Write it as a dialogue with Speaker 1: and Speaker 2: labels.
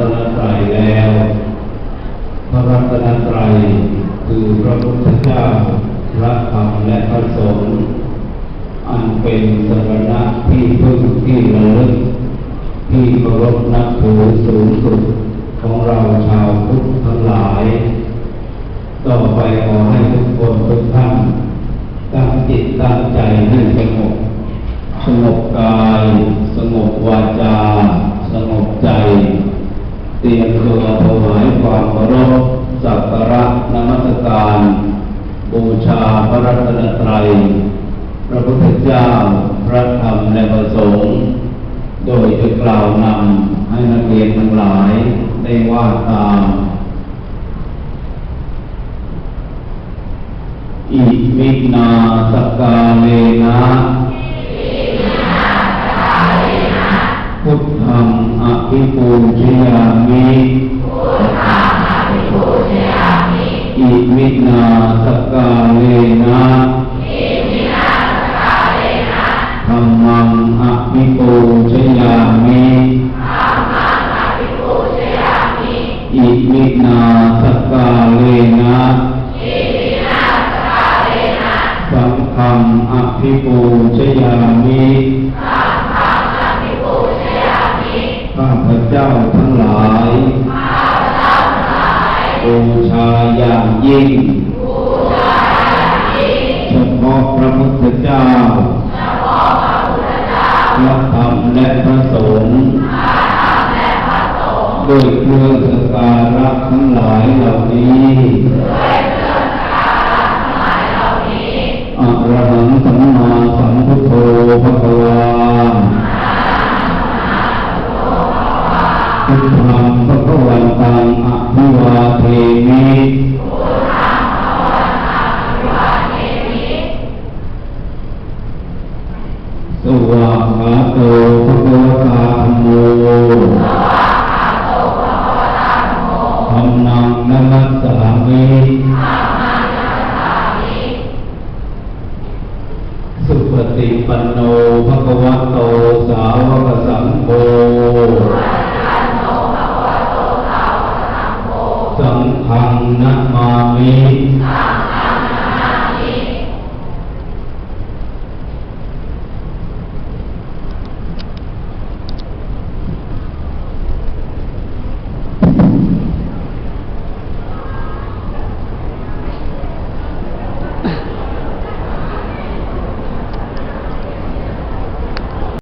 Speaker 1: ตนตรัยแล้วพระรัตนตรัยคือพระพุทธเจ้าพระธรรมและพระสงฆ์อันเป็นสรณะที่พึ่งที่ระลึกที่เคารพนับถือสูงสุดของเราชาวพุทธทั้งหลาย ต่อไปขอให้ทุกคนทุกท่านตั้งจิตตั้งใจให้สงบสงบกาย สงบวาจา สักการะนมัสการ บูชาพระรัตนตรัย พระพุทธเจ้า พระธรรมและพระสงฆ์โดยจะกล่าวนำให้นักเรียนทั้งหลายได้ว่าตามอิมินาสกาเลนะพุทธังอภิปูชยามิ ปูชยามิอิมินาสกาเลนะสังฆังอภิปูชยามิข้าพเจ้าทั้งหลาย บูชาอย่างยิ่ง ด้วยเครื่องสกการะทั้งหลายเหล่านี้อะระหังสัมมาสัมพุทโธภะคะวาพุทธังภะคะวันตังอะภิวาเทมิสวากขาโต ติปันโนภะคะวะโตสาวกสังโฆสังฆังนะมามิ